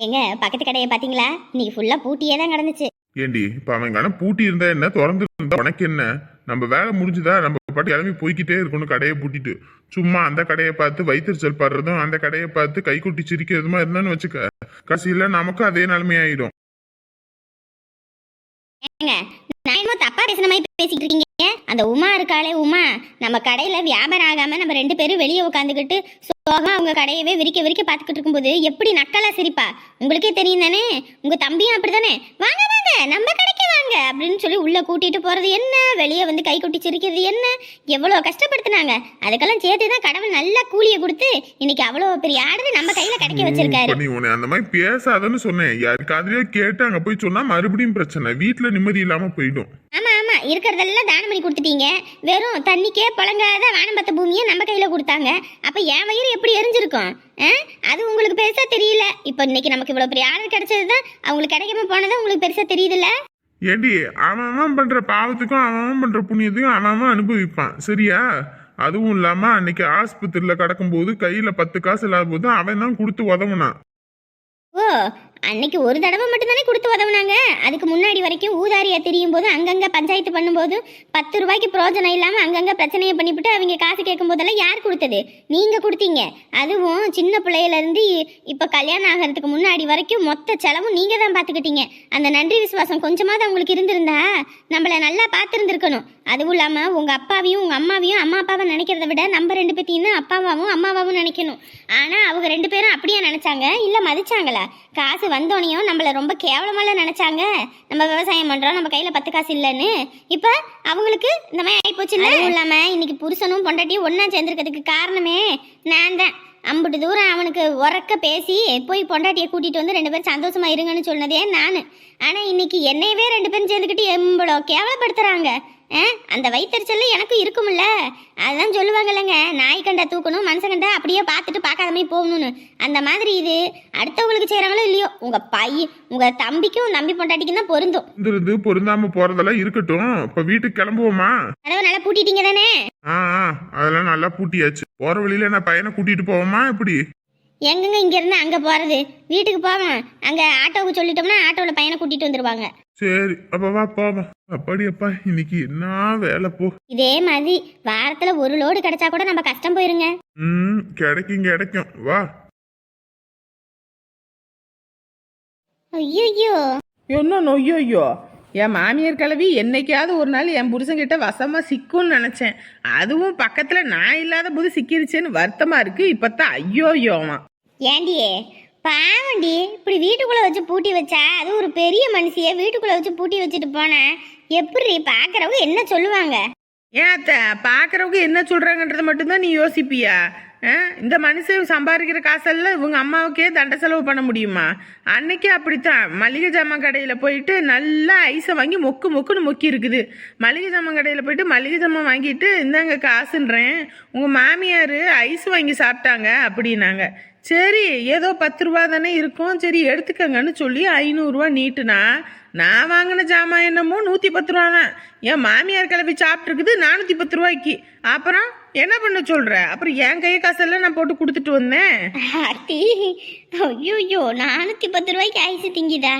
எங்க பக்கத்து கடையை பாத்தீங்களா இன்னைக்கு ஃபுல்லா பூட்டியே தான் கிடந்துச்சு. ஏண்டி இப்ப அவன் கணம் பூட்டி இருந்தா என்ன? திறந்து இருந்தா உனக்கு என்ன? நம்ம வேலை முடிஞ்சுதா? நம்ம பாட்டு கிளம்பி போய்க்கிட்டே இருக்கணும் கடையை பூட்டிட்டு. சும்மா அந்த கடையை பார்த்து வயிற்றுச்சல் படுறதும் அந்த கடையை பார்த்து கை கொட்டி சிரிக்கிறதுமா இருந்தான்னு வச்சுக்க. கடைசியில நமக்கும் அதே ஏங்க நான் என்னமோ தப்பா பேசுன மாதிரி பேசிக்கிட்டு இருக்கீங்க. அந்த உமா இருக்காளே உமா. நம்ம கடையில வியாபாரம் ஆகாம நம்ம ரெண்டு பேரும் வெளியே உட்காந்துக்கிட்டு சோகமாக அவங்க கடையவே விரிக்க விரிக்க பார்த்துக்கிட்டு இருக்கும்போது எப்படி நக்கலா சிரிப்பா? உங்களுக்கே தெரியும் தானே உங்க தம்பியும் அப்படிதானே? வாங்க வாங்க நம்ம கடைக்கு வாங்க அப்படின்னு சொல்லி உள்ள கூட்டிட்டு போறது என்ன? வெளியே வந்து கை கொட்டி சிரிக்கிறது என்ன? எவ்வளவு கஷ்டப்படுத்துனாங்க. அதுக்கெல்லாம் சேர்த்து தான் கடவுள் நல்ல கூலியை கொடுத்து இன்னைக்கு அவ்வளவு பெரிய ஆர்டர் நம்ம கையில கிடைக்க வச்சிருக்காரு. நீ உன்னை அந்த மாதிரி பேசாதன்னு சொன்னேன். யாருக்காதுலயோ கேட்டு அங்க போய் சொன்னா மறுபடியும் பிரச்சனை. வீட்டுல நிம்மதி இல்லாம போயிடும். ஆமா ஆமா. இருக்கிறதெல்லாம் தானம் பண்ணி கொடுத்துட்டீங்க. வெறும் தண்ணிக்கே பழங்காத வானம்பத்த பூமியை நம்ம கையில கொடுத்தாங்க. அப்ப என் வயிறு எப்படி எரிஞ்சிருக்கும்? அது உங்களுக்கு பெருசா தெரியல. இப்போ இன்னைக்கு நமக்கு இவ்வளவு பெரிய ஆர்டர் கிடைச்சது தான் அவங்களுக்கு கிடைக்காம போனது உங்களுக்கு பெருசா தெரியுதுல்ல? ஏடி அவன் அவன் பாவத்துக்கும் அவன் அவன் பண்ணுற புண்ணியத்துக்கும் அவன் அவன் அனுபவிப்பான். சரியா? அதுவும் இல்லாமல் அன்னைக்கு ஆஸ்பத்திரியில் கிடக்கும்போது கையில் பத்து காசு இல்லாத போது அவன் தான் கொடுத்து உதவுனான். ஓ அன்னைக்கு ஒரு தடவை மட்டும்தானே கொடுத்து உதவுனாங்க. அதுக்கு முன்னாடி வரைக்கும் ஊதாரியா தெரியும் போது அங்கங்க பஞ்சாயத்து பண்ணும்போது பத்து ரூபாய்க்கு பிரோஜனம் இல்லாம அங்கங்க பிரச்சனையை பண்ணிவிட்டு அவங்க காசு கேட்கும் போதெல்லாம் யார் கொடுத்தது? நீங்க கொடுத்தீங்க. அதுவும் சின்ன பிள்ளையில இருந்து இப்ப கல்யாணம் ஆகிறதுக்கு முன்னாடி வரைக்கும் மொத்த செலவும் நீங்க தான் பாத்துக்கிட்டீங்க அந்த நன்றி விசுவாசம் கொஞ்சமாவது அவங்களுக்கு இருந்திருந்தா நம்மள நல்லா பார்த்துருந்துருக்கணும். அதுவும் இல்லாமல் உங்கள் அப்பாவையும் உங்கள் அம்மாவையும் அம்மா அப்பாவை நினைக்கிறத விட நம்ம ரெண்டு பேத்தையும் தான் அப்பாவாவும் அம்மாவாவும் நினைக்கணும். ஆனால் அவங்க ரெண்டு பேரும் அப்படியே நினச்சாங்க? இல்லை மதிச்சாங்களா? காசு வந்தோனையும் நம்மள ரொம்ப கேவலமால நினச்சாங்க. நம்ம விவசாயம் பண்ணுறோம் நம்ம கையில் பத்து காசு இல்லைன்னு. இப்போ அவங்களுக்கு இந்த மாதிரி ஆகிப்போச்சு இல்லை இல்லாமல் இன்னைக்கு புருஷனும் பொண்டாட்டியும் ஒன்றா சேர்ந்துருக்கிறதுக்கு காரணமே நான் தான். அம்புட்டு தூரம் அவனுக்கு உறக்க பேசி போய் பொண்டாட்டியை கூட்டிகிட்டு வந்து ரெண்டு பேரும் சந்தோஷமா இருங்கன்னு சொன்னதே நான். ஆனால் இன்னைக்கு என்னையவே ரெண்டு பேரும் சேர்ந்துக்கிட்டு எம்பளோ கேவலப்படுத்துகிறாங்க அந்த வயிற்றுச்சல் எனக்கும் இருக்கும்ல. அதான் சொல்லுவாங்கல்லங்க நாய் கண்டா தூக்கணும் மனுஷன் கண்டா அப்படியே பார்த்துட்டு பார்க்காத மாதிரி போகணும்னு. அந்த மாதிரி இது. அடுத்தவங்களுக்கு செய்கிறாங்களோ இல்லையோ உங்க பையன் உங்க தம்பிக்கும் தம்பி பொண்டாட்டிக்கும் தான் பொருந்தும். இருந்து பொருந்தாம போறதெல்லாம் இருக்கட்டும். இப்ப வீட்டுக்கு கிளம்புவோமா? கதவை நல்லா பூட்டிட்டீங்க தானே? ஆ ஆ, அதெல்லாம் நல்லா பூட்டியாச்சு. போற வழியில நான் பையனை கூட்டிட்டு போவோமா எப்படி? எங்கங்க இங்க இருந்து அங்க போறது? வீட்டுக்கு போவோம் அங்க ஆட்டோவுக்கு சொல்லிட்டோம்னா ஆட்டோல பையனை கூட்டிட்டு வந்துருவாங்க. சரி அப்ப வா போவோம் அப்படி அப்பா இன்னைக்கு என்ன வேலை போ. இதே மாதிரி வாரத்துல ஒரு லோடு கிடைச்சா கூட நம்ம கஷ்டம் போயிருங்க. ம் கிடைக்கும் கிடைக்கும். வா. ஐயோ என்ன நொய்யோயோ? என் மாமியார் கிளவி என்னைக்காவது ஒரு நாள் என் புருஷன்கிட்ட வசமாக சிக்கும்னு நினச்சேன். அதுவும் பக்கத்தில் நான் இல்லாத போது சிக்கிருச்சேன்னு வருத்தமா இருக்கு. இப்பத்தான் ஐயோயோவான் ஏண்டியே பாவண்டி இப்படி வீட்டுக்குள்ளே வச்சு பூட்டி வச்சா அது ஒரு பெரிய மனுஷியை வீட்டுக்குள்ளே வச்சு பூட்டி வச்சுட்டு போனேன் எப்படி பார்க்குறவங்க என்ன சொல்லுவாங்க? ஏன் அத்தை? பாக்குறவங்க என்ன சொல்கிறாங்கன்றதை மட்டும்தான் நீ யோசிப்பியா? ஆ? இந்த மனுஷன் சம்பாதிக்கிற காசெல்லாம் இவங்க அம்மாவுக்கே தண்ட செலவு பண்ண முடியுமா? அன்னைக்கு அப்படித்தான். மளிகை ஜாமான் கடையில் போயிட்டு நல்லா ஐஸை வாங்கி மொக்கு மொக்குன்னு மொக்கி இருக்குது. மளிகை ஜாமான் கடையில் போயிட்டு மளிகை ஜாமான் வாங்கிட்டு இந்தாங்க காசுன்றேன். உங்கள் மாமியார் ஐஸ் வாங்கி சாப்பிட்டாங்க அப்படின்னாங்க. சரி ஏதோ பத்து ரூபா தானே இருக்கும். சரி எடுத்துக்கங்கன்னு சொல்லி ஐநூறுரூவா நீட்டுனா நான் வாங்கின ஜாமான் என்னமோ நூற்றி பத்து ரூபா தான் என் மாமியார் கிளம்பி சாப்பிட்ருக்குது நானூற்றி பத்து ரூபாய்க்கு. அப்புறம் என்ன பண்ண சொல்கிற அப்புறம் என் கை காசெல்லாம் நான் போட்டு கொடுத்துட்டு வந்தேன். ஆத்தி ஐயோ நானூத்தி பத்து ரூபாய்க்கு ஐஸ் திங்கிதா?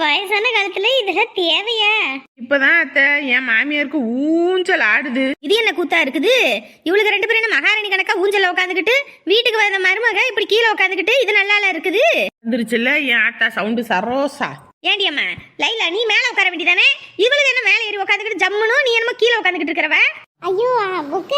வயசான காலத்துல இதெல்லாம் தேவையா? இப்போதான் அத்தை என் மாமியாருக்கு ஊஞ்சல் ஆடுது. இது என்ன கூத்தா இருக்குது? இவளுக்கு ரெண்டு பேரும் என்ன மகாராணி கணக்கா ஊஞ்சல்ல உட்காந்துக்கிட்டு வீட்டுக்கு வந்த மருமக இப்படி கீழே உட்காந்துக்கிட்டு இது நல்லால இருக்குது? வந்துருச்சுல்ல என் ஆட்டா சவுண்டு சரோசா. ஏண்டி அம்மா? லைலா நீ மேல உட்கார வேண்டியதானே? இவளுக்கு என்ன மேல ஏறி உட்காந்துக்கிட்டு ஜம்முனும் நீ என்னமோ கீழே உட்காந்துக்கிட்டு இருக்கிறவ? ஐயோ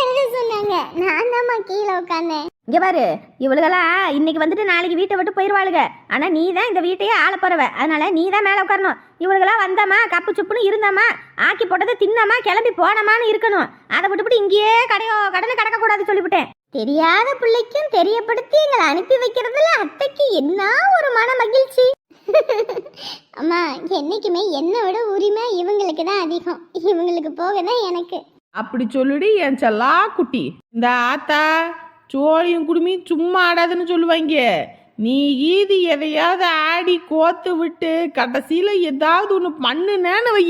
எழுத சொன்னாங்க. நான் தாம்மா கீழே உட்காந்தேன். இங்க பாரு இவளுகெல்லாம் இன்னைக்கு வந்துட்டு நாளைக்கு வீட்டை விட்டு போயிருவாளுங்க ஆனா நீ தான் இந்த வீட்டையே ஆள போறவ. அதனால நீ தான் மேல உட்காரணும். இவளுகெல்லாம் வந்தாமா கப்பு சுப்புன்னு இருந்தாமா ஆக்கி போட்டதை தின்னாமா கிளம்பி போனமான்னு இருக்கணும். அதை விட்டுவிட்டு இங்கேயே கடையோ கடனை கடக்க கூடாது சொல்லிவிட்டேன். தெரியாத பிள்ளைக்கும் தெரியப்படுத்தி எங்களை அனுப்பி வைக்கிறதுல அத்தைக்கு என்ன ஒரு மன மகிழ்ச்சி? அம்மா என்னைக்குமே என்னை விட உரிமை இவங்களுக்கு தான் அதிகம். இவங்களுக்கு போக தான் எனக்கு. அப்படி சொல்லுடி என் செல்லா குட்டி. இந்த ஆத்தா சோழியும் குடுமியும் சும்மா ஆடாதுன்னு சொல்லுவாங்க. நீ ஈதி எதையாவது ஆடி கோத்து விட்டு கடைசியில் ஏதாவது ஒன்று பண்ணுனேன்னு வை.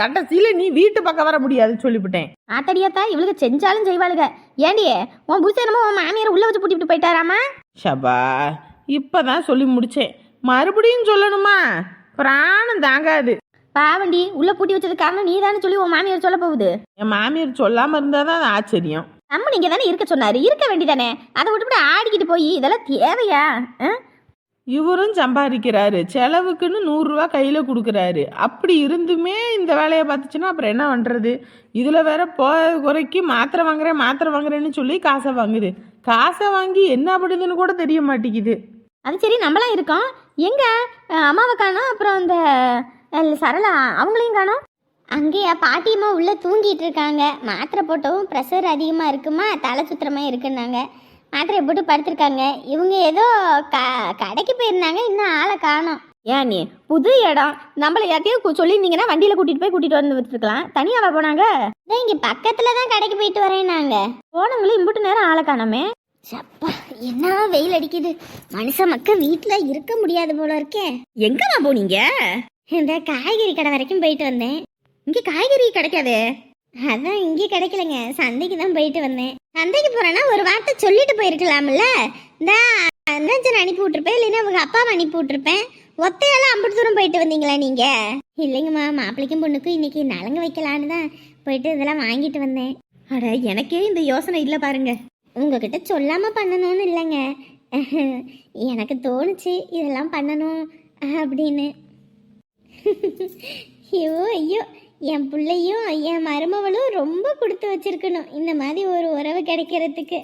கடைசியில் நீ வீட்டு பக்கம் வர முடியாது சொல்லிவிட்டேன். ஆத்தடியாத்தா இவளுக்கு செஞ்சாலும் செய்வாளுங்க ஏண்டியே உன் புருஷன் என்னமோ உன் மாமியார் உள்ள வச்சு பூட்டிட்டு போயிட்டாராமா? ஷபா இப்பதான் சொல்லி முடிச்சேன். மறுபடியும் சொல்லணுமா? பிராணம் தாங்காது. பாவண்டி உள்ள பூட்டி வச்சது காரணம் நீ தானே சொல்லி உன் மாமியார் சொல்ல போகுது. என் மாமியார் சொல்லாமல் இருந்தால் தான் ஆச்சரியம். நம்ம நீங்க தானே இருக்க சொன்னாரு. இருக்க வேண்டியதானே? அதை விட்டுவிட்டு ஆடிக்கிட்டு போய் இதெல்லாம் தேவையா? இவரும் சம்பாதிக்கிறாரு. செலவுக்குன்னு நூறுரூவா கையில் கொடுக்குறாரு. அப்படி இருந்துமே இந்த வேலையை பார்த்துச்சுன்னா அப்புறம் என்ன பண்ணுறது இதில் வேற போ குறைக்கு மாத்திரை வாங்குறேன் மாத்திரை வாங்குறேன்னு சொல்லி காசை வாங்குது. காசை வாங்கி என்ன பண்ணுதுன்னு கூட தெரிய மாட்டேங்குது. அது சரி நம்மளாம் இருக்கோம். எங்க? அம்மாவை காணோம் அப்புறம் அந்த சரளா அவங்களையும் காணோம். அங்கேயா பாட்டியம்மா உள்ள தூங்கிட்டு இருக்காங்க. மாத்திரை போட்டவும் ப்ரெஷர் அதிகமாக இருக்குமா? தலை சுத்திரமா இருக்குன்னாங்க. மாத்திரையை போட்டு படுத்திருக்காங்க. இவங்க ஏதோ க கடைக்கு போயிருந்தாங்க. இன்னும் ஆளை காணோம். ஏன் நீ? புது இடம். நம்மள யார்ட்டையும் கு- சொல்லியிருந்தீங்கன்னா வண்டியில கூட்டிட்டு போய் கூட்டிட்டு வந்து வச்சிருக்கலாம் தனியாவா போனாங்க. இங்கே பக்கத்தில் தான் கடைக்கு போயிட்டு வரேன்னாங்க. போனவங்களும் இம்புட்டு நேரம் ஆளை காணாமே. சப்பா என்ன வெயில் அடிக்குது? மனுஷ மக்கள் வீட்டில் இருக்க முடியாது போல இருக்கே. எங்கம்மா போனீங்க? இந்த காய்கறி கடை வரைக்கும் போயிட்டு வந்தேன். இங்க காய்கறி கிடைக்காதே? அதான் இங்கே கிடைக்கலங்க. சந்தைக்கு தான் போயிட்டு வந்தேன். சந்தைக்கு போறேன்னா ஒரு வார்த்தை சொல்லிட்டு போயிருக்கலாம்ல. இந்த அந்தஞ்சன் அனுப்பி விட்டுருப்பேன் இல்லைன்னா உங்க அப்பாவை அனுப்பி விட்டுருப்பேன். ஒத்தையால அம்புட்டு தூரம் போயிட்டு வந்தீங்களா நீங்க? இல்லைங்கம்மா மாப்பிள்ளைக்கும் பொண்ணுக்கும் இன்னைக்கு நலங்கு வைக்கலான்னு தான் போயிட்டு இதெல்லாம் வாங்கிட்டு வந்தேன். அட எனக்கே இந்த யோசனை இல்ல பாருங்க. உங்ககிட்ட சொல்லாம பண்ணணும்னு இல்லைங்க. எனக்கு தோணுச்சு இதெல்லாம் பண்ணணும் அப்படின்னு. ஐயோ ஐயோ என் பிள்ளையும் என் மருமவளும் ரொம்ப கொடுத்து வச்சிருக்கணும் இந்த மாதிரி ஒரு உறவு கிடைக்கிறதுக்கு.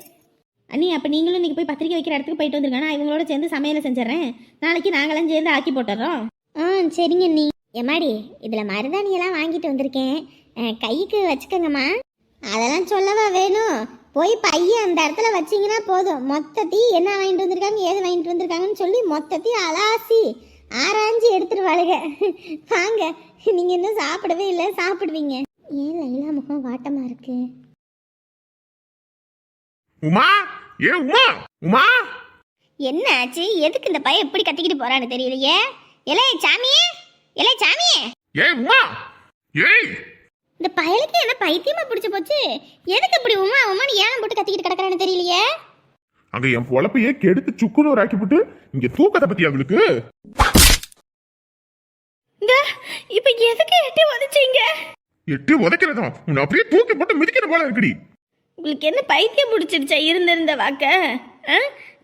அண்ணி அப்ப நீங்களும் இன்னைக்கு போய் பத்திரிக்கை வைக்கிற இடத்துக்கு போயிட்டு வந்துருங்க. நான் இவங்களோட சேர்ந்து சமையலை செஞ்சிடறேன். நாளைக்கு நாங்களும் சேர்ந்து ஆக்கி போட்டுறோம் ஆ சரிங்க நீ எம்மாடி இதில் மருதாணியெல்லாம் வாங்கிட்டு வந்திருக்கேன். கைக்கு வச்சுக்கோங்கம்மா. அதெல்லாம் சொல்லவா வேணும்? போய் பையன் அந்த இடத்துல வச்சீங்கன்னா போதும். மொத்தத்தையும் என்ன வாங்கிட்டு வந்திருக்காங்க ஏது வாங்கிட்டு வந்திருக்காங்கன்னு சொல்லி மொத்தத்தையும் அலாசி ஆராய்ஞ்சு எடுத்துருவாளுங்க வாங்க நீங்கள் இன்னும் சாப்பிடவே இல்லை சாப்பிடுவீங்க. ஏன் லைலா முகம் வாட்டமாக இருக்கு? உமா? ஏ உமா? உமா? என்ன ஆச்சு? எதுக்கு இந்த பையன் எப்படி கத்திக்கிட்டு போறான்னு தெரியலையே? இலே சாமியே இலே சாமியே. ஏ உமா ஏய்! இந்த பயலுக்கு என்ன பைத்தியமா பிடிச்சு போச்சு? எதுக்கு இப்படி உமா உமான்னு ஏன் போட்டு கத்திக்கிட்டு கிடக்குறான்னு தெரியலையே? அங்க என் பொழப்பையே கெடுத்து சுக்குன்னு ஒரு ஆக்கிவிட்டு இங்க தூக்கத்தை பத்தி அவளுக்கு? இப்ப எதுக்கு எட்டி உதச்சிங்க? எட்டு உதைக்கிறதும் உன்னை அப்படியே தூக்கி போட்டு மிதிக்கிற போல இருக்குடி. உங்களுக்கு என்ன பைத்தியம் பிடிச்சிருச்சா இருந்திருந்த வாக்க?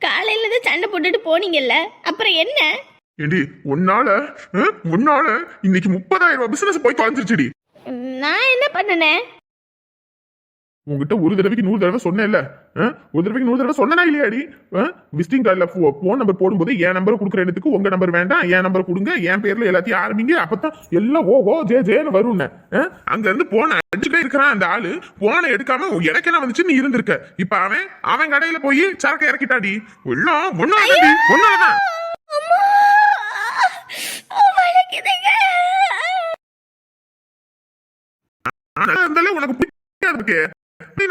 காலையில இருந்து சண்டை போட்டுட்டு போனீங்கல்ல அப்புறம் என்ன? ஏண்டி உன்னால உன்னால இன்னைக்கு முப்பதாயிரம் ரூபாய் பிசினஸ் போய் தொலைஞ்சிருச்சுடி. நான் என்ன பண்ணனேன் உங்ககிட்ட ஒரு தடவைக்கு நூறு தடவை சொன்னேன்ல. ஒரு தடவைக்கு நூறு தடவை சொன்னா இல்லையாடி? விசிட்டிங் கார்டில் ஃபோன் நம்பர் போடும்போது என் நம்பர் கொடுக்குற இடத்துக்கு உங்க நம்பர் வேண்டாம். என் நம்பர் கொடுங்க. என் பேர்ல எல்லாத்தையும் ஆரம்பிங்க. அப்பதான் எல்லாம் ஓ ஓ ஜே ஜேன்னு வரும்னு அங்க இருந்து போன அடிச்சுட்டே இருக்கிறான் அந்த ஆளு. போனை எடுக்காம எனக்கு என்ன வந்துச்சு நீ இருந்திருக்க. இப்ப அவன் அவன் கடையில போய் சரக்கு இறக்கிட்டாடி. எல்லாம் ஒன்னாடி ஒன்னாதான் ஆனா இருந்தாலும் உனக்கு பிடிக்காது நீ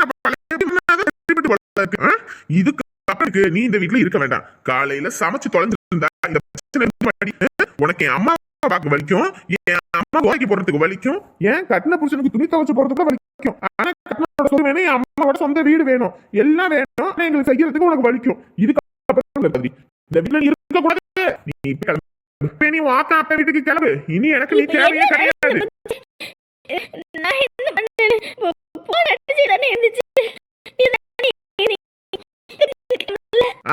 ஆ? இதுக்கு அப்புறம் நீ இந்த வீட்ல இருக்க வேண்டாம். காலையில சமைச்சு தொலைஞ்சிருந்தா இந்த பிரச்சனை? உனக்கு என் அம்மா பார்க்க வலிக்கும் என் அம்மா துவைக்க போறதுக்கு வலிக்கும் ஏன்? கட்டின புருஷனுக்கு துணி துவைச்சு போறதுக்கு வலிக்கும். ஆனா கட்டினோட சொந்த வேணும் என் அம்மாவோட சொந்த வீடு வேணும். எல்லாம் வேணும் ஆனா எங்களுக்கு செய்யறதுக்கு உனக்கு வலிக்கும். இதுக்கு அப்புறம். இந்த வீட்ல நீ இருக்க கூடாது. நீ இப்ப கிளம்பு. இப்ப நீ வாக்கா அப்ப வீட்டுக்கு கிளம்பு. இனி எனக்கு நீ தேவையே கிடையாது. நான் என்ன பண்ணேன் போன் அடிச்சு தானே இருந்துச்சு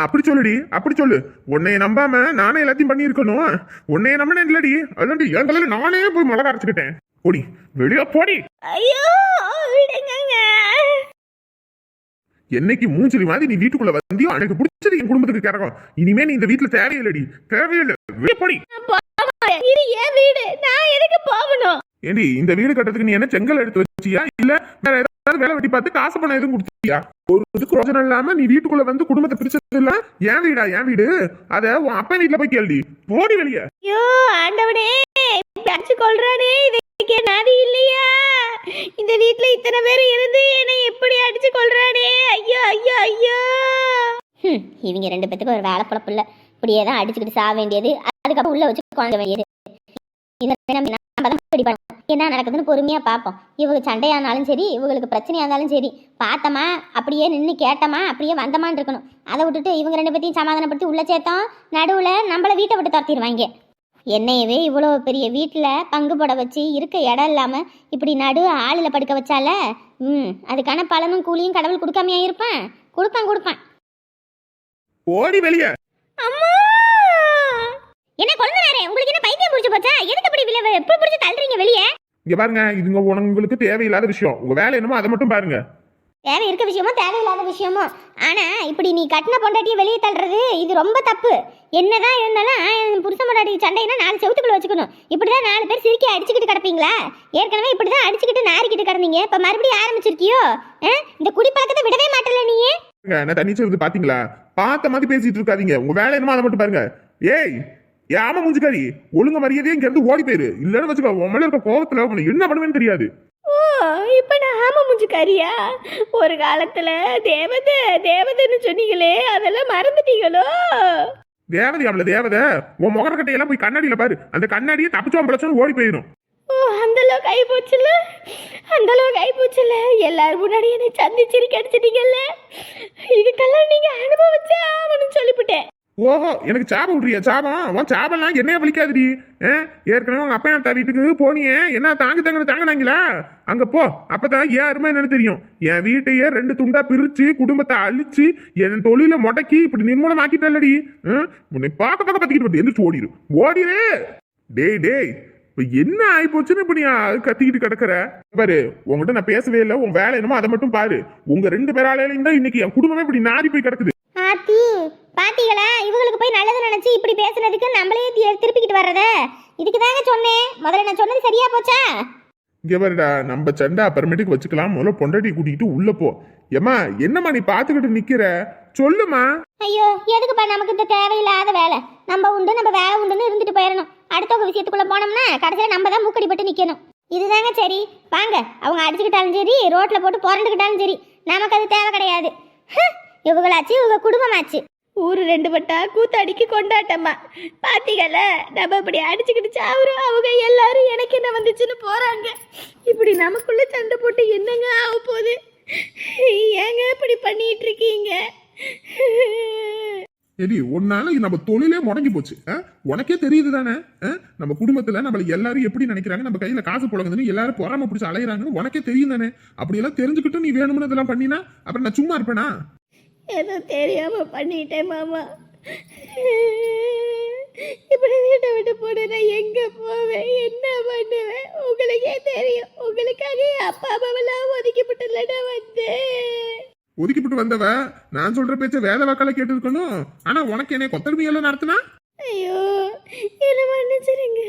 அப்படி சொல்லுடி அப்படி சொல்லு. உன்னைய நம்பாம நானே எல்லாத்தையும் பண்ணியிருக்கணும். உன்னைய நம்பினேன் இல்லடி. அதாண்டி என் தலையில நானே போய் மிளகா அரைச்சுக்கிட்டேன். போடி வெளியே போடி. ஐயோ என்னைக்கு மூஞ்சிலி மாதிரி நீ வீட்டுக்குள்ள வந்தியோ எனக்கு பிடிச்சது என் குடும்பத்துக்கு கிடக்கும் இனிமே நீ இந்த வீட்டுல தேவையில்லடி. தேவையில்லை. வெளியே போடி. இது என் வீடு. நான் எதுக்கு போகணும்? ஏண்டி இந்த வீடு கட்டுறதுக்கு நீ என்ன செங்கல் எடுத்து வச்சியா? இல்ல வேற ஏதாவது வேலை வெட்டி பார்த்து காசு பணம் எதுவும் கொடுத்தியா? ஒரு இதுக்கு ரோஜனம் இல்லாம நீ வீட்டுக்குள்ள வந்து குடும்பத்தை பிரிச்சது இல்ல? என் வீடா என் வீடு? அத உன் அப்பன் வீட்டுல போய் கேள்வி போடி வெளியே. ஐயோ ஆண்டவனே அடிச்சு கொள்றானே இதுக்கு நாதி இல்லையா? இந்த வீட்ல இத்தனை பேர் இருந்து என்னை எப்படி அடிச்சு கொள்றானே ஐயோ ஐயோ ஐயோ. ஹம், இவங்க ரெண்டு பேத்துக்கும் ஒரு வேலை பொழப்பு இல்லை. இப்படியே தான் அடிச்சுக்கிட்டு சாக வேண்டியது. அதுக்கப்புறம் உள்ள வச்சு குழந்த வேண்டியது. நம்ம தான் என்ன நடக்குதுன்னு பொறுமையா பார்ப்போம். இவங்க சண்டையானாலும் சரி இவங்களுக்கு பிரச்சனையா இருந்தாலும் சரி பார்த்தமா அப்படியே நின்று கேட்டமா அப்படியே வந்தமான்னு இருக்கணும். அதை விட்டுட்டு இவங்க ரெண்டு பேத்தையும் சமாதானப்படுத்தி உள்ள சேர்த்தோம் நடுவில் நம்மள வீட்டை விட்டு துரத்திடுவாங்க. என்னையவே இவ்வளோ பெரிய வீட்டில் பங்கு போட வச்சு இருக்க இடம் இல்லாமல் இப்படி நடு ஆளில் படுக்க வச்சால ம் அதுக்கான பலனும் கூலியும் கடவுள் கொடுக்காமையா இருப்பான்? கொடுப்பான் கொடுப்பான். ஓடி வெளியே அம்மா என்ன குழந்தை வேற உங்களுக்கு என்ன பைத்தியம் பிடிச்சு போச்சா எதுக்கு இப்படி விலை எப்போ பிடிச்சி தள்ளுறீங்க வெளியே. இங்க பாருங்க இதுங்க உங்களுக்கு தேவையில்லாத விஷயம். உங்க வேலை என்னமோ அதை மட்டும் பாருங்க. தேவை இருக்க விஷயமோ தேவையில்லாத விஷயமோ. ஆனா இப்படி நீ கட்டின பொண்டாட்டியை வெளியே தள்ளுறது இது ரொம்ப தப்பு. என்னதான் இருந்தாலும் ஆ, புருஷன் பொண்டாட்டி சண்டைனா நாலு செவத்துக்குள்ள வச்சுக்கணும். இப்படிதான் நாலு பேர் சிரிக்கி அடிச்சுக்கிட்டு கிடப்பீங்களா? ஏற்கனவே இப்படிதான் அடிச்சுக்கிட்டு நாரிக்கிட்டு கிடந்தீங்க. இப்ப மறுபடியும் ஆரம்பிச்சிருக்கியோ? இந்த குடிப்பழக்கத்தை விடவே மாட்டல நீ பாருங்க, நான் தனிச்சு பாத்தீங்களா? பார்த்த மாதிரி பேசிட்டு இருக்காதீங்க. உங்க வேலை என்னமோ அதை மட்டும் பாருங்க. ஏய் ஏமா மூஞ்சிக்காரி. ஒழுங்க மரியாதையே இங்க இருந்து ஓடி போயிரு. இல்லன்னு வச்சுக்கோ உன் மேல இருக்க கோவத்துல உன்னை என்ன பண்ணுவேன்னு தெரியாது. ஓ இப்ப நான் ஆமா முஞ்சுக்காரியா? ஒரு காலத்துல தேவதை தேவதைன்னு சொன்னீங்களே அதெல்லாம் மறந்துட்டீங்களோ? தேவதை அவள தேவதை. உன் முகர கட்டையெல்லாம் போய் கண்ணாடியில பாரு. அந்த கண்ணாடியை தப்பிச்சோம் பிழைச்சோன்னு ஓடி போயிடும் ஓ அந்த அளவுக்கு ஆகி போச்சுல அந்த அளவுக்கு ஆகி போச்சுல எல்லாரும் முன்னாடி என்னை சந்திச்சிருக்க அடிச்சிட்டீங்கல்ல இதுக்கெல்லாம் நீங்க அனுபவிச்சே ஆகணும்னு சொல்லிவிட்டேன் ஓஹோ எனக்கு சாபம் விட்றியா சாபம். உன் சாபம்லாம் என்னைய வலிக்காதுடி ஆ? ஏற்கனவே உங்கள் அப்பா அத்தா வீட்டுக்கு போனியே. என்ன தாங்கு தாங்க தாங்கினாங்களா? அங்கே போ. அப்பதான் ஏன் அருமை என்னன்னு தெரியும். என் வீட்டையே ரெண்டு துண்டாக பிரித்து குடும்பத்தை அழிச்சு என் தொழில முடக்கி இப்படி நிர்மூலமாக்கிட்டல்லடி ஆ? உன்னை பார்க்க பார்க்க பத்திக்கிட்டு வந்து எந்திரிச்சு ஓடிடு ஓடிடு டேய் டேய் இப்போ என்ன ஆகி போச்சுன்னு இப்போ நீ கத்திக்கிட்டு கிடக்குற? பாரு உங்ககிட்ட நான் பேசவே இல்லை. உன் வேலை என்னமோ அதை மட்டும் பாரு. உங்கள் ரெண்டு பேராலையும் தான் இன்னைக்கு என் குடும்பமே இப்படி நாரி போய் கிடக்குது. பாத்தீங்களா? இவங்களுக்கு போய் நல்லது நினைச்சு இப்படி பேசுனதுக்கு நம்மளே திருப்பிக்கிட்டு வர்றத? இதுக்கு தாங்க சொன்னேன். முதல்ல நான் சொன்னது சரியா போச்சா? இங்க பாருடா நம்ம சண்டை அப்புறமேட்டுக்கு வச்சுக்கலாம். முதல்ல பொண்டாட்டி கூட்டிகிட்டு உள்ள போ. ஏம்மா என்னம்மா நீ பாத்துக்கிட்டு நிக்கிற? சொல்லுமா ஐயோ எதுக்குப்பா நமக்கு இந்த தேவையில்லாத வேலை? நம்ம உண்டு நம்ம வேலை உண்டுன்னு இருந்துட்டு போயிடணும். அடுத்தவங்க விஷயத்துக்குள்ள போனோம்னா கடைசியில் நம்ம தான் மூக்கடிப்பட்டு நிக்கணும். இதுதாங்க சரி. வாங்க அவங்க அடிச்சுக்கிட்டாலும் சரி ரோட்ல போட்டு புரண்டுக்கிட்டாலும் சரி. நமக்கு அது தேவை கிடையாது. இவங்களாச்சு இவங்க குடும்பமாச்சு. ஊர் ரெண்டு பட்டா கூத்தாடிக்கு கொண்டாட்டமா. பாத்தீங்கல்ல நம்ம இப்படி அடிச்சுக்கிட்டு சாவுறோம். அவங்க எல்லாரும் எனக்கு என்ன வந்துச்சுன்னு போறாங்க. இப்படி நமக்குள்ள சண்டை போட்டு என்னங்க ஆக போகுது? ஏங்க இப்படி பண்ணிட்டு இருக்கீங்க? எடி உன்னால நம்ம தொழிலே முடங்கி போச்சு. ஆ? உனக்கே தெரியுது தானே? ஆ? நம்ம குடும்பத்துல நம்மள எல்லாரும் எப்படி நினைக்கிறாங்க? நம்ம கையில காசு புழங்குதுன்னு எல்லாரும் பொறாம பிடிச்சி அலையிறாங்கன்னு உனக்கே தெரியும் தானே? அப்படியெல்லாம் தெரிஞ்சுக்கிட்டு நீ வேணும்னு இதெல்லாம் பண்ணினா அப்புறம் நான் சும்மா இருப்பேனா? ஏதோ தெரியாமல் பண்ணிட்டேன் மாமா. இப்படி வீட்டை விட்டு போட்டு நான் எங்க போவேன்? என்ன பண்ணுவேன்? உங்களுக்கே தெரியும். உங்களுக்காக அப்பா அம்மாவெல்லாம் ஒதுக்கிப்பட்டுலடா வந்தேன் ஒதுக்கிப்பட்டு வந்தவ? நான் சொல்ற பேச்ச வேத வாக்கால கேட்டு இருக்கணும் ஆனா உனக்கு என்ன கொத்தடிமையெல்லாம் நடத்தினா? என்ன மன்னிச்சிருங்க.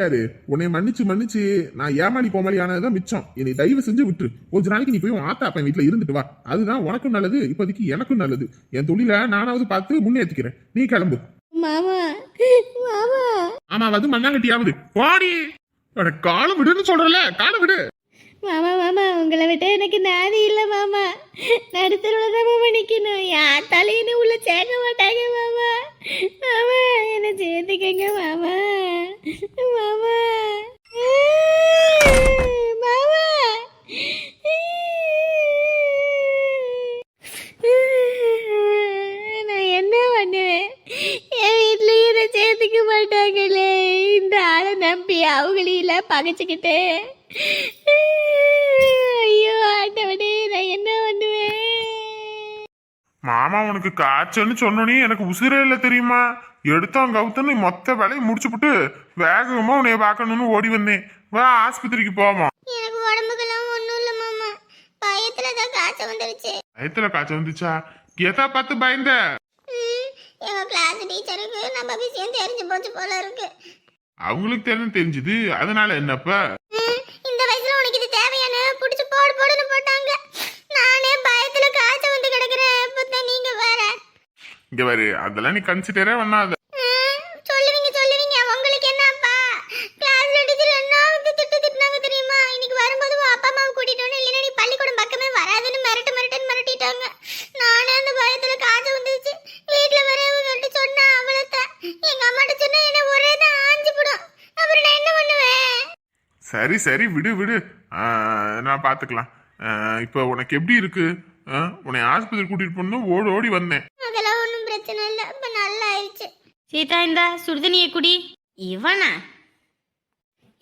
யாரு? உன்னை மன்னிச்சு மன்னிச்சு. நான் ஏமாளி கோமாளி ஆனதுதான் மிச்சம். என்னை தயவு செஞ்சு விட்டுரு. கொஞ்ச நாளைக்கு நீ போய் உன் ஆத்தா அப்பன் வீட்டுல இருந்துட்டு வா. அதுதான் உனக்கும் நல்லது இப்போதைக்கு எனக்கும் நல்லது. என் தொழில நானாவது பார்த்து முன்னேற்றிக்கிறேன் நீ கிளம்பு. மாமா மாமா. ஆமாவது மண்ணாங்கட்டியாவது. வாடி. அட, காலை விடுன்னு சொல்றல. காலை விடு. மாமா மாமா உங்களை விட்டு எனக்கு நாதி இல்லை மாமா. நடுத்தருவில் தான் மாமா நிற்கணும் யார் தலையின்னு உள்ள சேர்க்க மாட்டாங்க மாமா மாமா என்னை சேர்த்துக்கங்க மாமா மாமா மாமா நான் என்ன பண்ணுவேன் என் வீட்லயும் என்னை சேர்த்துக்க மாட்டாங்களே இந்த ஆளை நம்பி பகைச்சுக்கிட்டு ஐயோ ஆண்டவனே நான் என்ன பண்ணுவேன்? மாமா உனக்கு காய்ச்சல்னு சொன்னோனே எனக்கு உசிரே இல்ல தெரியுமா? எடுத்தோம் கவுத்தன்னு மொத்த வேலையை முடிச்சுப்புட்டு வேகமா உன்னைய பார்க்கணும்னு ஓடி வந்தேன். வா ஆஸ்பத்திரிக்கு போவோம்? எனக்கு உடம்புக்கெல்லாம் ஒன்றும் இல்லை மாமா. பயத்தில் தான் காய்ச்சல் வந்துடுச்சு பயத்துல காய்ச்சல் வந்துச்சா? எதா பார்த்து பயந்த? எங்க கிளாஸ் டீச்சருக்கு நம்ம விஷயம் தெரிஞ்சு போச்சு போல இருக்கு. அவங்களுக்கு தெரிஞ்சு தெரிஞ்சுது. அதனால என்னப்ப? இந்த வயசுல உனக்கு இது தேவையான புடிச்சு போடு போடுன்னு போட்டாங்க. நானே பயத்துல காய்ச்சல் வந்து கிடக்குறேன். இப்பதான் நீங்க வேற. இங்க பாரு அதெல்லாம் நீ கன்சிடரே பண்ணாத. சொல்லுவீங்க சொல்லுவீங்க. உங்களுக்கு என்னப்பா? கிளாஸ்ல டீச்சர் என்ன வந்து திட்டு திட்டினாங்க தெரியுமா? இன்னைக்கு வரும்போது உன் அப்பா அம்மாவை கூட்டிட்டு வரணும் இல்லைன்னா நீ பள்ளிக்கூடம் பக்கமே வராதுன்னு மிரட்டு மிரட்டுன்னு மிரட்டிட்டாங்க. நானே அந்த பயத்துல காய்ச்சல் வந்துச்சு வீட்டுல வர சொன்னா அவ்வளோத்தான் எங்க அம்மாட்ட சொன்னா தான் என்ன சரி சரி விடு விடு. நான் பார்த்துக்கலாம் இப்போ உனக்கு எப்படி இருக்கு? ஆ, உன்னை ஆஸ்பத்திரி கூட்டிட்டு போனதும் ஓடி ஓடி வந்தேன். அதெல்லாம் ஒன்றும் பிரச்சனை இல்லை. இப்போ நல்லா ஆயிடுச்சு சீதா இந்த சுடுதண்ணியை குடி. இவனா?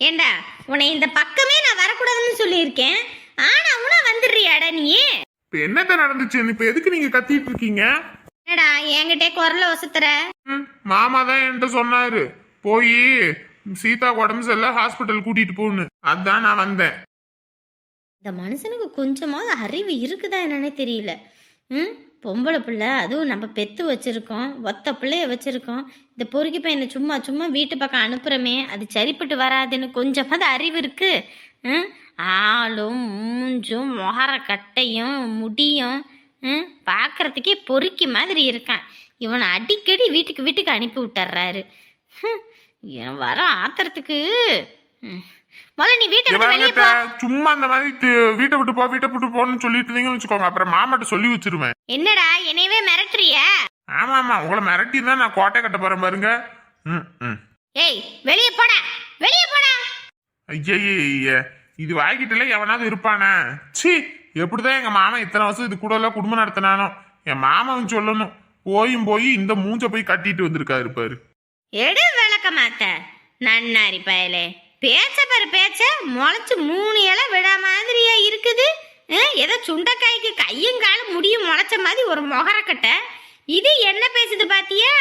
ஏண்டா உன்னை இந்த பக்கமே நான் வரக்கூடாதுன்னு சொல்லியிருக்கேன். ஆனா உன வந்துடுறியாடா நீ இப்போ என்னத்த நடந்துச்சு? இப்போ எதுக்கு நீங்க கத்திட்டு இருக்கீங்க? என்னடா என்கிட்டே குரல ஒசத்துற? ம், மாமா தான் என்கிட்ட சொன்னாரு. போய். சீதா உடம்பு சரியில்லை ஹாஸ்பிட்டல் கூட்டிட்டு போன்னு. அதான் நான் வந்தேன். இந்த மனுஷனுக்கு கொஞ்சமாவது அறிவு இருக்குதா என்னன்னே தெரியல. ம்? பொம்பளை பிள்ளை அதுவும் நம்ம பெத்து வச்சிருக்கோம் ஒத்த பிள்ளைய வச்சிருக்கோம். இந்த பொறுக்கி பையனை சும்மா சும்மா வீட்டு பக்கம் அனுப்புறமே அது சரிப்பட்டு வராதுன்னு கொஞ்சமாவது அறிவு இருக்கு. ம்? ஆளும் மூஞ்சும் முகர கட்டையும் முடியும். ம்? பார்க்கறதுக்கே பொறுக்கி மாதிரி இருக்கான். இவனை அடிக்கடி வீட்டுக்கு வீட்டுக்கு அனுப்பி விட்டுறாரு. இவன் வர ஆத்திரத்துக்கு. முதல்ல நீ வீட்டை விட்டு வெளியே போ சும்மா அந்த மாதிரி வீட்டை விட்டு போ வீட்டை விட்டு போன்னு சொல்லிட்டு இருந்தீங்கன்னு வச்சுக்கோங்க. அப்புறம் மாமாட்ட சொல்லி வச்சிருவேன். என்னடா என்னையவே மிரட்டுறிய? ஆமா ஆமா உங்களை மிரட்டி தான் நான் கோட்டை கட்ட போறேன் பாருங்க. ம் ம். ஏய் வெளியே போடா வெளியே போடா. ஐய இது வாங்கிட்டுல எவனாவது இருப்பானே? சி எப்படிதான் எங்க மாமா இத்தனை வருஷம் இது கூட எல்லாம் குடும்பம் நடத்தினானோ? என் மாமன் சொல்லணும். போயும் போய் இந்த மூஞ்ச போய் கட்டிட்டு வந்திருக்காரு பாரு. எடு விளக்க மாத்த நன்னாரி பயலே. பேச்ச பெரு பேச்ச. முளைச்சு மூணு இலை விட மாதிரியா இருக்குது. ஏதோ சுண்டைக்காய்க்கு கையும் காலும் முடியும் முளைச்ச மாதிரி ஒரு முகரக்கட்டை இது என்ன பேசுது பாத்தியா?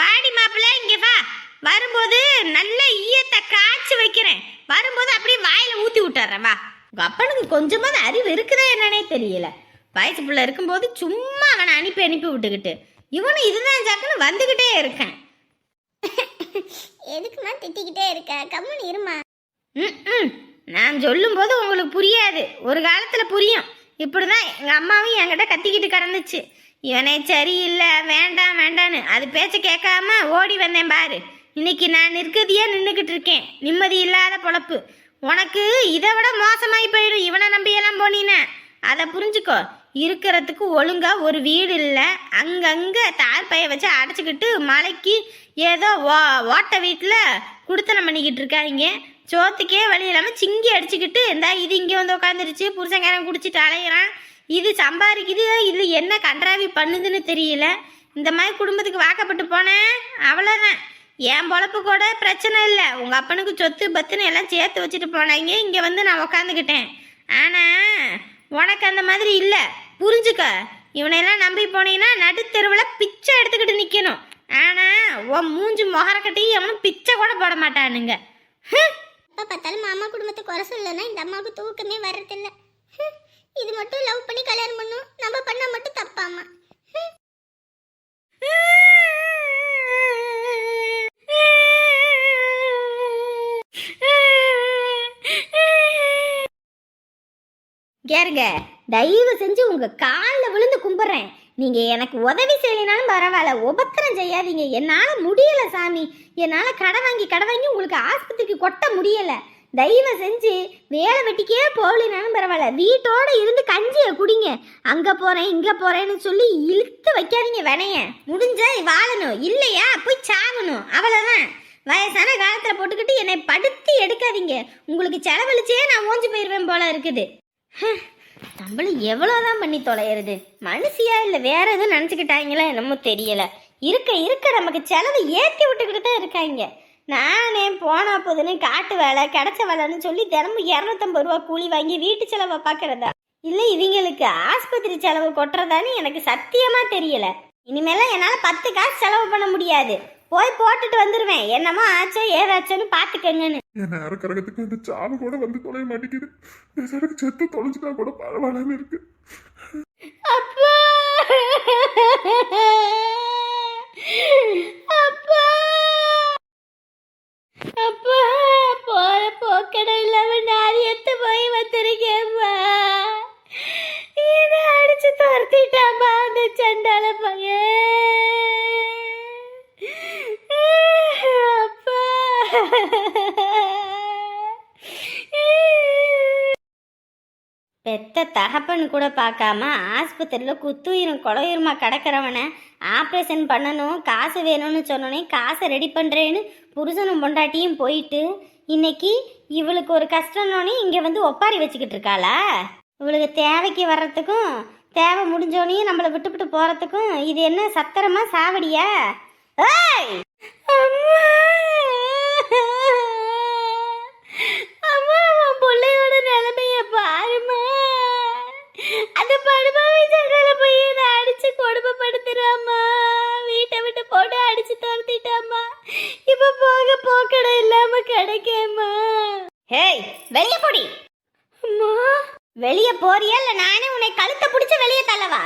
வாடி மாப்பிள்ள இங்க வா. வரும்போது நல்ல ஈயத்தை காய்ச்சி வைக்கிறேன். வரும்போது அப்படியே வாயில ஊத்தி விட்டுறேன் வா. உங்க அப்பனுக்கு கொஞ்சமாவது அறிவு இருக்குதா என்னன்னே தெரியல. வயசு பிள்ளை இருக்கும்போது சும்மா அவனை அனுப்பி அனுப்பி விட்டுக்கிட்டு. இவனு இதுதான் ஜாக்குன்னு வந்துகிட்டே இருக்கேன். எதுக்குமா திட்டிக்கிட்டே இருக்க? கம்முன்னு இருமா. ம் நான் சொல்லும்போது உங்களுக்கு புரியாது. ஒரு காலத்தில் புரியும். இப்படிதான் எங்கள் அம்மாவும் என்கிட்ட கத்திக்கிட்டு கிடந்துச்சு. இவனே சரியில்லை வேண்டாம் வேண்டான்னு அது பேச்ச கேட்காம ஓடி வந்தேன் பாரு. இன்னைக்கு நான் நிற்கதியே நின்றுக்கிட்டு இருக்கேன். நிம்மதி இல்லாத பொழப்பு. உனக்கு இதை விட மோசமாகி போயிடும். இவனை நம்பியெல்லாம் போனீனே. அதை புரிஞ்சுக்கோ. இருக்கிறதுக்கு ஒழுங்கா ஒரு வீடு இல்லை. அங்கங்கே தார் பைய வச்சு அடைச்சிக்கிட்டு மலைக்கு ஏதோ ஓ ஓட்ட வீட்டில் குடுத்தனம் பண்ணிக்கிட்டு இருக்காங்க. சோத்துக்கே வழி இல்லாமல் சிங்கி அடிச்சுக்கிட்டு இந்தா இது இங்கே வந்து உட்காந்துருச்சு புருஷங்காரன் குடிச்சிட்டு அலையிறான். இது சம்பாதிக்குது இது என்ன கன்றாவி பண்ணுதுன்னு தெரியல. இந்த மாதிரி குடும்பத்துக்கு வாக்கப்பட்டு போனேன் அவ்வளோதான் என் பொழப்பு கூட பிரச்சனை இல்லை. உங்கள் அப்பனுக்கு சொத்து பத்துன்னு எல்லாம் சேர்த்து வச்சுட்டு போனாங்க. இங்கே வந்து நான் உக்காந்துக்கிட்டேன். ஆனால் உனக்கு அந்த மாதிரி இல்லை. புரிஞ்சுக்க. இவனையெல்லாம் நம்பி போனீங்கன்னா நடுத்தெருவில் பிச்சை எடுத்துக்கிட்டு நிற்கணும் ஆனால் உன் மூஞ்சி முகரக்கட்டி அவனும் பிச்சை கூட போட மாட்டானுங்க. எப்போ பார்த்தாலும் மாமா குடும்பத்தை குறை சொல்லனா இந்த அம்மாவுக்கு தூக்கமே வர்றதில்ல. இது மட்டும் லவ் பண்ணி கல்யாணம் பண்ணும். நம்ம பண்ணா மட்டும் தப்பாமா. கேருங்க தயவு செஞ்சு உங்க காலில் விழுந்து கும்பிட்றேன். நீங்க எனக்கு உதவி செய்யலைனாலும் பரவாயில்ல. உபத்திரம் செய்யாதீங்க. என்னால முடியல சாமி. என்னால கடை வாங்கி கடை வாங்கி உங்களுக்கு ஆஸ்பத்திரிக்கு கொட்ட முடியல. தயவு செஞ்சு வேலை வெட்டிக்கே போகலினாலும் பரவாயில்ல. வீட்டோட இருந்து கஞ்சியை குடிங்க. அங்க போறேன் இங்க போறேன்னு சொல்லி இழுத்து வைக்காதீங்க வினைய. முடிஞ்சா வாழணும். இல்லையா? போய் சாகணும். அவ்வளவுதான். வயசான காலத்துல போட்டுக்கிட்டு என்னை படுத்தி எடுக்காதீங்க. உங்களுக்கு செலவழிச்சே நான் ஓஞ்சு போயிருவேன் போல இருக்குது. நம்மளும் எவ்வளோதான் பண்ணி தொலைகிறது மனுஷியா இல்லை வேற எதுவும் நினச்சிக்கிட்டாங்களா என்னமோ தெரியல. இருக்க இருக்க நமக்கு செலவு ஏற்றி விட்டுக்கிட்டு தான் இருக்காங்க. நானே போனா போதுன்னு காட்டு வேலை கிடைச்ச வேலைன்னு சொல்லி தினமும் இரநூத்தம்பது ரூபா கூலி வாங்கி வீட்டு செலவை பார்க்கறதா? இல்லை இவங்களுக்கு ஆஸ்பத்திரி செலவு கொட்டுறதான்னு எனக்கு சத்தியமா தெரியல. இனிமேலாம் என்னால் பத்து காசு செலவு பண்ண முடியாது. போய் போட்டுட்டு வந்துடுவேன் என்னமோ ஆச்சோ ஏதாச்சோன்னு பார்த்துக்கங்கன்னு. என் அறக்கறகத்துக்கு அந்த சாவு கூட வந்து தொலைய மாட்டேங்குது. எனக்கு செத்து தொலைஞ்சிட்டா கூட பரவாயில்லாம இருக்கு அப்பா அப்பா அப்பா போற போக்கட இல்லாம நான் எத்து போய் வந்திருக்கேன்ப்பா இதை அடிச்சு துரத்திட்டாப்பா அந்த சண்டால பையன் அப்பா பெத்த தகப்பன் கூட பார்க்காம ஆஸ்பத்திரியில் குத்துயிரும் கொலையுருமா கிடக்கிறவனை ஆப்ரேஷன் பண்ணணும் காசு வேணும்னு சொன்னோன்னே காசை ரெடி பண்ணுறேன்னு புருஷனும் பொண்டாட்டியும் போயிட்டு இன்னைக்கு இவளுக்கு ஒரு கஷ்டம்னோடனே இங்கே வந்து ஒப்பாரி வச்சுக்கிட்டு இருக்காளா? இவளுக்கு தேவைக்கு வர்றதுக்கும் தேவை முடிஞ்சோனையும் நம்மளை விட்டுவிட்டு போகிறதுக்கும் இது என்ன சத்திரமா சாவடியா? ஏய்! அம்மா உன் பிள்ளையோட நிலைமைய பாருமா அந்த படுபாவை சொல்ற பையனை அடிச்சு கொடுமைப்படுத்துறாம்மா. வீட்டை விட்டு போட்டு அடிச்சு துரத்திட்டாம்மா. இப்ப போக போக்கடம் இல்லாம கிடைக்கேம்மா. ஹேய் வெளிய போடி. அம்மா. வெளிய போறியா இல்ல நானே உன்னை கழுத்தை பிடிச்சு வெளிய தள்ளவா?